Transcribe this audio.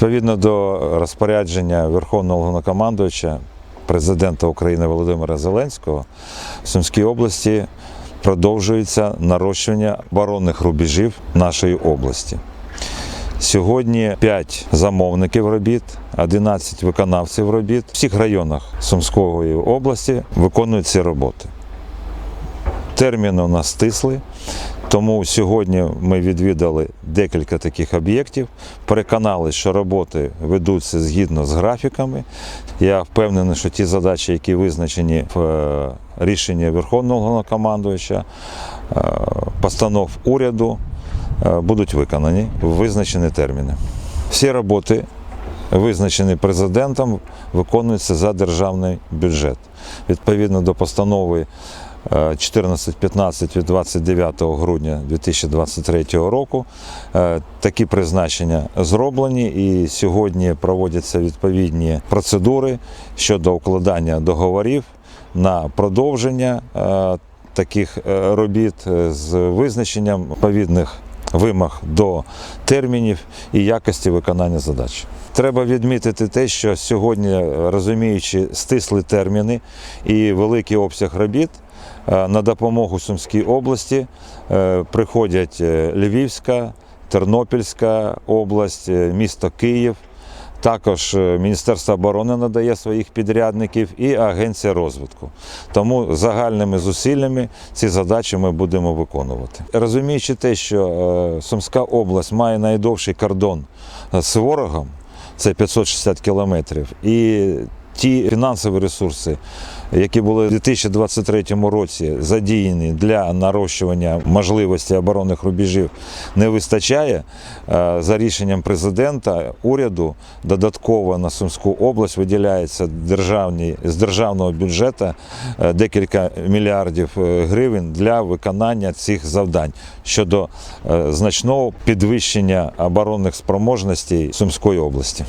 Відповідно до розпорядження Верховного Головнокомандуюча президента України Володимира Зеленського в Сумській області продовжується нарощування оборонних рубежів нашої області. Сьогодні 5 замовників робіт, 11 виконавців робіт в всіх районах Сумської області виконують ці роботи. Терміни у нас стисли, тому сьогодні ми відвідали декілька таких об'єктів, переконали, що роботи ведуться згідно з графіками. Я впевнений, що ті задачі, які визначені в е, рішенні Верховного Головнокомандуюча, е, постанов уряду, е, будуть виконані в визначені терміни. Всі роботи, визначені президентом, виконуються за державний бюджет. Відповідно до постанови 1415 від 29 грудня 2023 року. Е, Такі призначення зроблені і сьогодні проводяться відповідні процедури щодо укладання договорів на продовження е, таких е, робіт е, з визначенням відповідних вимог до термінів і якості виконання задач. Треба відмітити те, що сьогодні, розуміючи стислі терміни і великий обсяг робіт, е, на допомогу Сумській області е, приходять е, Львівська, Тернопільська область, місто Київ. Також Міністерство оборони надає своїх підрядників і Агенція розвитку. Тому загальними зусиллями ці задачі ми будемо виконувати. Розуміючи те, що Сумська область має найдовший кордон з ворогом, це 560 кілометрів, і ті фінансові ресурси, які були в 2023 році задіяні для нарощування можливості оборонних рубежів, не вистачає. Е, За рішенням президента уряду додатково на Сумську область виділяється державні, з державного бюджету е, декілька мільярдів е, гривень для виконання цих завдань щодо значного підвищення оборонних спроможностей Сумської області.